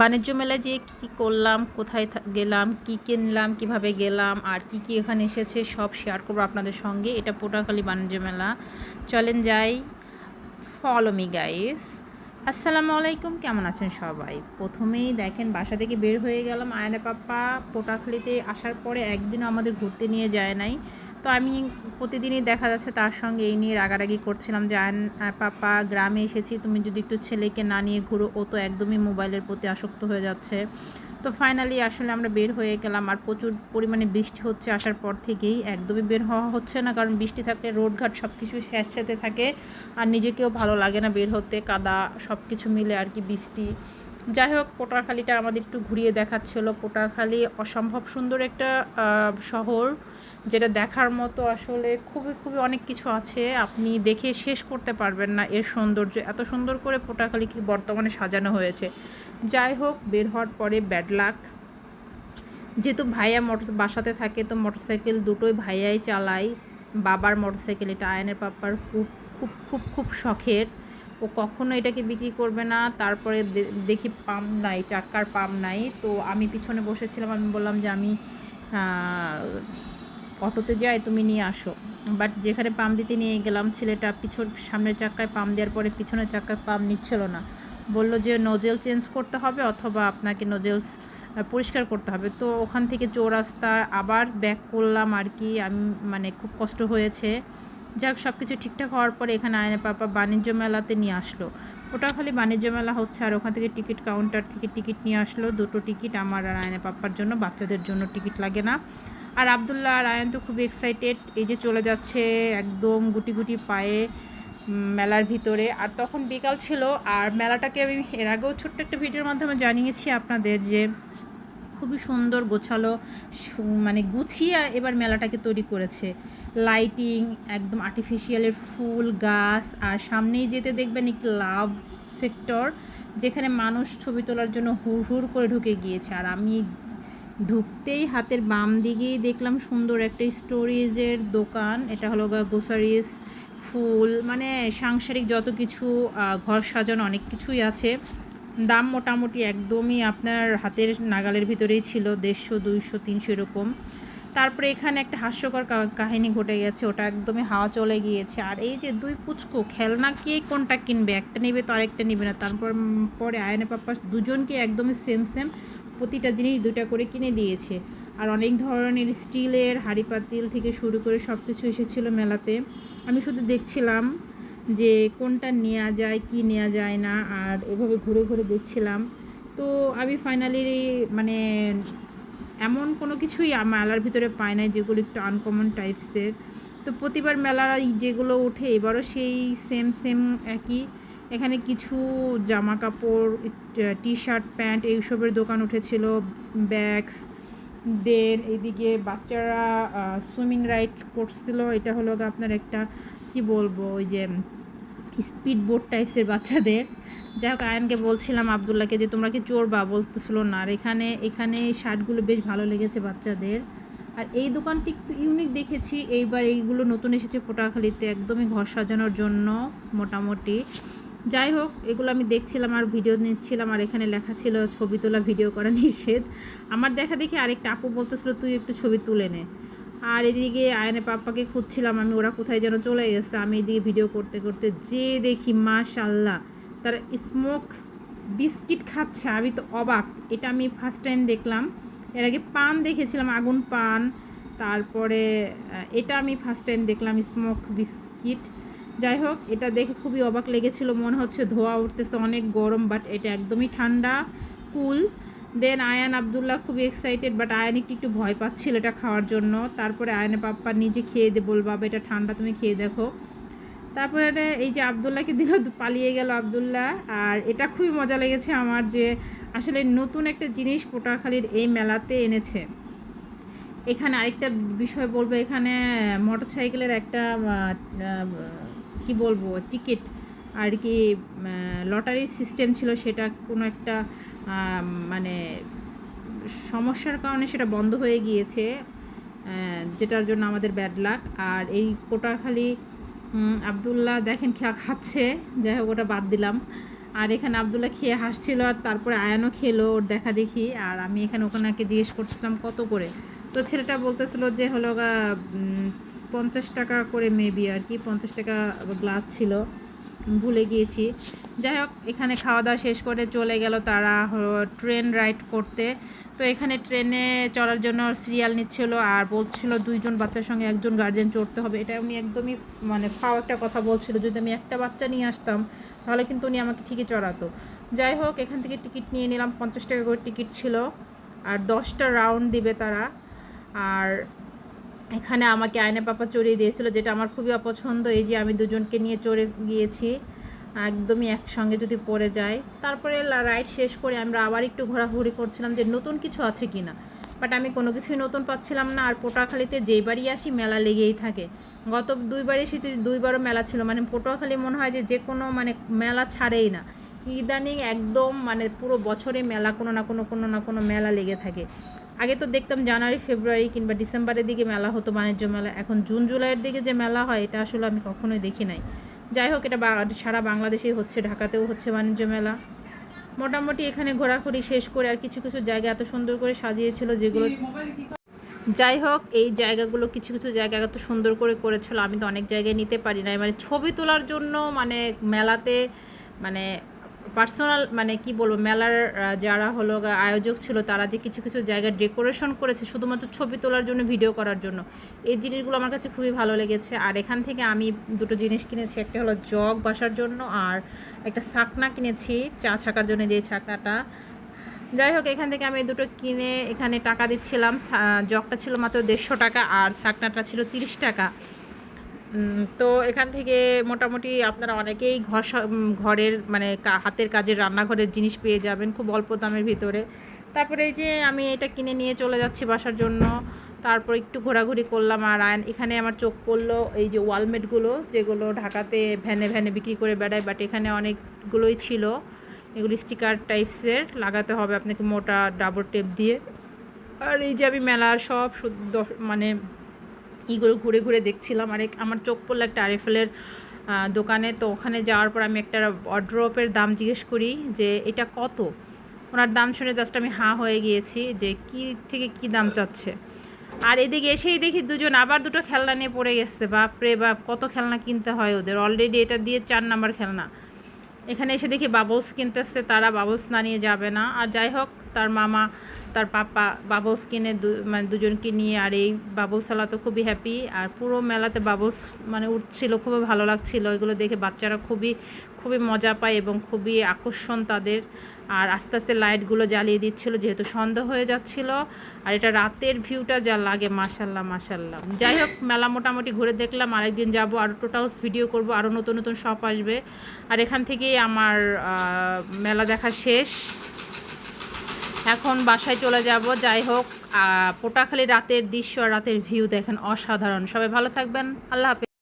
বাণিজ্য মেলায় যেয়ে কী করলাম, কোথায় গেলাম, কি কিনলাম, কীভাবে গেলাম, আর কি কি এখানে এসেছে, সব শেয়ার করব আপনাদের সঙ্গে। এটা পোটাখালী বাণিজ্য মেলা। চলেন যাই। ফলো মি গাইস আসসালামু আলাইকুম। কেমন আছেন সবাই? প্রথমেই দেখেন, বাসা থেকে বের হয়ে গেলাম আয়না পাপ্পা। পোটাখালীতে আসার পরে একদিনও আমাদের ঘুরতে নিয়ে যায় নাই। তো আমি প্রতিদিনই দেখা যাচ্ছে তার সঙ্গে এই নিয়ে রাগারাগি করছিলাম যে আয়ন পাপা, গ্রামে এসেছি, তুমি যদি একটু ছেলেকে না নিয়ে ঘুরো, ও তো একদমই মোবাইলের প্রতি আসক্ত হয়ে যাচ্ছে। তো ফাইনালি আসলে আমরা বের হয়ে গেলাম, আর প্রচুর পরিমাণে বৃষ্টি হচ্ছে আসার পর থেকেই। একদমই বের হওয়া হচ্ছে না, কারণ বৃষ্টি থাকলে রোডঘাট সব কিছু স্যাঁতস্যাঁতে থাকে, আর নিজেকেও ভালো লাগে না বের হতে, কাদা সব কিছু মিলে আর কি বৃষ্টি। যাই হোক পোটাখালিটা আমাদের একটু ঘুরিয়ে দেখাচ্ছিল। পোটাখালী অসম্ভব সুন্দর একটা শহর। যেটা দেখার মতো আসলে খুবই খুবই অনেক কিছু আছে। আপনি দেখে শেষ করতে পারবেন না এর সৌন্দর্য। এত সুন্দর করে পোটাখালীকে বর্তমানে সাজানো হয়েছে। যাই হোক, বের হওয়ার পরে ব্যাড লাক। যেহেতু ভাইয়া মোটর, বাসাতে থাকে, তো মোটরসাইকেল দুটোই ভাইয়াই চালায়। বাবার মোটরসাইকেল, এটা আয়নের পাপার খুব খুব খুব খুব শখের। ও কখনো এটাকে বিক্রি করবে না। তারপরে দেখি পাম্প নাই, চাক্কার পাম্প নাই। তো আমি পিছনে বসেছিলাম, আমি বললাম যে আমি অটোতে যাই তুমি নিয়ে আসো। বাট যেখানে পাম্প দিতে নিয়ে গেলাম, ছেলেটা পিছন, সামনের চাক্কায় পাম্প দেওয়ার পরে পিছনের চাক্কায় পাম্প নিচ্ছিল না। বলল যে নোজেল চেঞ্জ করতে হবে অথবা আপনাকে নজেলস পরিষ্কার করতে হবে। তো ওখান থেকে চৌরাস্তা আবার ব্যাক করলাম আর কি। আমি মানে খুব কষ্ট হয়েছে। যাক সব কিছু ঠিকঠাক হওয়ার পরে এখানে আয়নে পাপা বাণিজ্য মেলাতে নিয়ে আসলো। ওটা খালি বাণিজ্য মেলা হচ্ছে আর ওখান থেকে টিকিট কাউন্টার থেকে টিকিট নিয়ে আসলো। দুটো টিকিট আমার আর আয়নে পাপ্পার জন্য, বাচ্চাদের জন্য টিকিট লাগে না। আর আবদুল্লাহ আর আয়ন তো খুব এক্সাইটেড এই যে চলে যাচ্ছে একদম গুটি গুটি পায়ে মেলার ভিতরে। আর তখন বিকাল ছিল, আর মেলাটাকে আমি এর আগেও ছোট্ট একটা ভিডিওর মাধ্যমে জানিয়েছি আপনাদের যে, খুবই সুন্দর গোছালো মানে গুছিয়ে এবার মেলাটাকে তৈরি করেছে। লাইটিং একদম আর্টিফিশিয়ালের ফুল, গাছ, আর সামনেই যেতে দেখবেন একটি লাভ সেক্টর যেখানে মানুষ ছবি তোলার জন্য হুড় হুড় করে ঢুকে গিয়েছে। আর আমি ঢুকতেই হাতের বাম দিকেই দেখলাম সুন্দর একটা স্টোরেজের দোকান। এটা হলো গ্রোসারিস ফুল মানে সাংসারিক যত কিছু ঘর সাজানো অনেক কিছুই আছে। দাম মোটামুটি একদমই আপনার হাতের নাগালের ভিতরেই ছিল, দেড়শো, দুইশো, তিনশো এরকম। তারপরে এখানে একটা হাস্যকর কাহিনী ঘটে গেছে, ওটা একদমই হাওয়া চলে গিয়েছে। আর এই যে দুই পুচকো, খেলনা কে কোনটা কিনবে? একটা নেবে তো আরেকটা নেবে না। তারপর পরে আয়নে পাপ্পা দুজনকে একদমই সেম সেম প্রতিটা জিনিস দুইটা করে কিনে দিয়েছে। আর অনেক ধরনের স্টিলের, হাঁড়ি পাতিল থেকে শুরু করে সব কিছু এসেছিল মেলাতে। আমি শুধু দেখছিলাম যে কোনটা নেওয়া যায়, কি নেওয়া যায় না, আর এভাবে ঘুরে ঘুরে দেখছিলাম। তো আমি ফাইনালি মানে এমন কোনো কিছুই মেলার ভিতরে পাই নাই যেগুলো একটু আনকমন টাইপসের তো প্রতিবার মেলার যেগুলো ওঠে এবারও সেই সেম সেম একই। এখানে কিছু জামা কাপড় টি শার্ট প্যান্ট এইসবের দোকান উঠেছিল ব্যাগস দেন এইদিকে বাচ্চারা সুইমিং রাইড করছিল, এটা হলো আপনার একটা, কি বলব, ওই যে স্পিড বোট টাইপসের বাচ্চাদের। যাই হোক, আয়নকে বলছিলাম আবদুল্লাহকে যে, তোমরা কি চোরবা বলতেছিল, না, আর এখানে এখানে শার্টগুলো বেশ ভালো লেগেছে বাচ্চাদের। আর এই দোকানটি একটু ইউনিক দেখেছি, এইবার এইগুলো নতুন এসেছে পোটাখালিতে, একদমই ঘর সাজানোর জন্য, মোটামুটি। যাই হোক, এগুলো আমি দেখছিলাম আর ভিডিও নিচ্ছিলাম আর এখানে লেখা ছিল ছবি তোলা ভিডিও করা নিষেধ। আমার দেখা দেখি আরেকটা আপু বলতেছিল, তুই একটু ছবি তুলে নে। আর এদিকে আয়নে পাপ্পাকে খুঁজছিলাম, আমি, ওরা কোথায় যেন চলে গেছে? আমি এদিকে ভিডিও করতে করতে যে দেখি মাশাল্লাহ তারা স্মোক বিস্কিট খাচ্ছে। আমি তো অবাক, এটা আমি ফার্স্ট টাইম দেখলাম। এর আগে পান দেখেছিলাম, আগুন পান। তারপরে এটা আমি ফার্স্ট টাইম দেখলাম স্মোক বিস্কিট যাই হোক, এটা দেখে খুবই অবাক লেগেছিল। মনে হচ্ছে ধোয়া উঠতেছে, অনেক গরম বাট এটা একদমই ঠান্ডা কুল দেন আয়ান আবদুল্লাহ খুবই এক্সাইটেড বাট আয়ান একটু একটু ভয় পাচ্ছিল এটা খাওয়ার জন্য। তারপরে আয়ানে পাপ্পা নিজে খেয়ে দে বল বাবা, এটা ঠান্ডা, তুমি খেয়ে দেখো। তারপরে এই যে আবদুল্লাহকে দিল পালিয়ে গেল আবদুল্লাহ। আর এটা খুবই মজা লেগেছে আমার যে আসলে নতুন একটা জিনিস পোটাখালীর এই মেলাতে এনেছে। এখানে আরেকটা বিষয় বলব, এখানে মোটর সাইকেলের একটা কি বলব টিকিট আর কি লটারি সিস্টেম ছিল সেটা কোনো একটা মানে সমস্যার কারণে সেটা বন্ধ হয়ে গিয়েছে যেটার জন্য আমাদের ব্যাড লাক আর এই পোটাখালি আবদুল্লাহ দেখেন খা খাচ্ছে, যাই হোক ওটা বাদ দিলাম। আর এখানে আবদুল্লাহ খেয়ে হাসছিল আর তারপরে আয়ানও খেলো ওর দেখা দেখি। আর আমি এখানে ওখানে জিজ্ঞেস করতেছিলাম, কত করে? তো ছেলেটা বলতেছিল যে হলো পঞ্চাশ টাকা করে মেবি আর কি, পঞ্চাশ টাকা গ্লাস ছিল। ভুলে গিয়েছি। যাই হোক, এখানে খাওয়া দাওয়া শেষ করে চলে গেল তারা ট্রেন রাইড করতে। তো এখানে ট্রেনে চড়ার জন্য সিরিয়াল নিচ্ছিল আর বলছিল দুইজন বাচ্চার সঙ্গে একজন গার্জেন চড়তে হবে। এটা উনি একদমই মানে ফাও একটা কথা বলছিল, যদি আমি একটা বাচ্চা নিয়ে আসতাম, তাহলে কিন্তু উনি আমাকে ঠিকই চড়াতো। যাই হোক, এখান থেকে টিকিট নিয়ে নিলাম, পঞ্চাশ টাকা করে টিকিট ছিল। আর দশটা রাউন্ড দিবে তারা। আর এখানে আমাকে আয়না পাপা চড়িয়ে দিয়েছিল, যেটা আমার খুবই অপছন্দ, এই যে আমি দুজনকে নিয়ে চড়ে গিয়েছি, একদমই একসঙ্গে যদি পড়ে যায় তারপরে রাইড শেষ করে আমরা আবার একটু ঘোরাঘুরি করছিলাম যে নতুন কিছু আছে কি না বাট আমি কোনো কিছুই নতুন পাচ্ছিলাম না, আর পটুয়াখালীতে যেই বাড়ি আসি মেলা লেগেই থাকে। গত দুইবারই শীতে দুইবারও মেলা ছিল মানে পটুয়াখালী মনে হয় যে যে কোনো মানে মেলা ছাড়েই না। ইদানিং একদম মানে পুরো বছরে মেলা কোনো না কোনো কোনো না কোনো মেলা লেগে থাকে। আগে তো দেখতাম জানুয়ারি ফেব্রুয়ারি কিংবা ডিসেম্বরের দিকে মেলা হতো বাণিজ্য মেলা। এখন জুন জুলাইয়ের দিকে যে মেলা হয় এটা আসলে আমি কখনোই দেখি নাই। যাই হোক এটা সারা বাংলাদেশেই হচ্ছে ঢাকাতেও হচ্ছে বাণিজ্য মেলা। মোটামুটি এখানে ঘোরাঘুরি শেষ করে আর কিছু কিছু জায়গা এত সুন্দর করে সাজিয়েছিল যেগুলো যাই হোক এই জায়গাগুলো কিছু কিছু জায়গা এত সুন্দর করে করেছিল আমি তো অনেক জায়গায় নিতে পারি না মানে ছবি তোলার জন্য মানে মেলাতে মানে পার্সোনাল মানে কি বলব, মেলার যারা হলো আয়োজক ছিল, তারা যে কিছু কিছু জায়গায় ডেকোরেশন করেছে, শুধুমাত্র ছবি তোলার জন্য ভিডিও করার জন্য, এই জিনিসগুলো আমার কাছে খুবই ভালো লেগেছে। আর এখান থেকে আমি দুটো জিনিস কিনেছি, একটা হলো জগ বাসার জন্য, আর একটা ছাকনা কিনেছি, চা ছাকার জন্য যে ছাকনাটা। যাই হোক, এখান থেকে আমি দুটো কিনে এখানে টাকা দিচ্ছিলাম জগটা ছিল মাত্র দেড়শো টাকা, আর ছাকনাটা ছিল তিরিশ টাকা। তো এখান থেকে মোটামুটি আপনারা অনেকেই ঘর ঘরের মানে হাতের কাজের রান্নাঘরের জিনিস পেয়ে যাবেন খুব অল্প দামের ভিতরে। তারপরে এই যে আমি এটা কিনে নিয়ে চলে যাচ্ছি বাসার জন্য, তারপর একটু ঘোরাঘুরি করলাম আর আয়ন- এখানে আমার চোখ পড়ল এই যে ওয়ালমেটগুলো, যেগুলো ঢাকাতে ভ্যানে ভ্যানে বিক্রি করে বেড়ায় বাট এখানে অনেকগুলোই ছিল। এগুলি স্টিকার টাইপসের লাগাতে হবে আপনাকে মোটা ডাবল টেপ দিয়ে। আর এই যে আমি মেলার সব মানে ইগুলো ঘুরে ঘুরে দেখছিলাম, আর আমার চোখ পড়ল একটা আরিফেলের দোকানে। তো ওখানে যাওয়ার পর আমি একটা অড্রপের দাম জিজ্ঞেস করি যে, এটা কত? ওনার দাম শুনে জাস্ট আমি হাঁ হয়ে গিয়েছি যে, কি থেকে কি দাম চাচ্ছে? আর এদিকে এসেই দেখি দুজন আবার দুটো খেলনা নিয়ে পড়ে গেছে। বাপরে বাপ, কত খেলনা কিনতে হয় ওদের। অলরেডি এটা দিয়ে চার নাম্বার খেলনা। এখানে এসে দেখি বাবলস কিনতেছে, তারা বাবলস না নিয়ে যাবে না। আর যাই হোক তার মামা, তার পাপা বাবলস কিনে মানে দুজনকে নিয়ে আর এই বাবলস সালা তো খুবই হ্যাপি আর পুরো মেলাতে বাবলস মানে উঠছিল, খুবই ভালো লাগছিল। এগুলো দেখে বাচ্চারা খুবই খুবই মজা পায় এবং খুবই আকর্ষণ তাদের। আর আস্তে আস্তে লাইটগুলো জ্বালিয়ে দিচ্ছিল যেহেতু সন্ধ্যা হয়ে যাচ্ছিল। আর এটা রাতের ভিউটা যা লাগে মাসাল্লাহ মাসাল্লাহ যাই হোক, মেলা মোটামুটি ঘুরে দেখলাম। আরেকদিন যাব আরও টোটালস ভিডিও করব আরও নতুন নতুন শপ আসবে। আর এখান থেকেই আমার মেলা দেখা শেষ। এখন বাসায় চলে যাব। যাই হোক পোটাখালি রাতের দৃশ্য রাতের ভিউ দেখেন অসাধারণ। সবাই ভালো থাকবেন। আল্লাহ হাফেজ।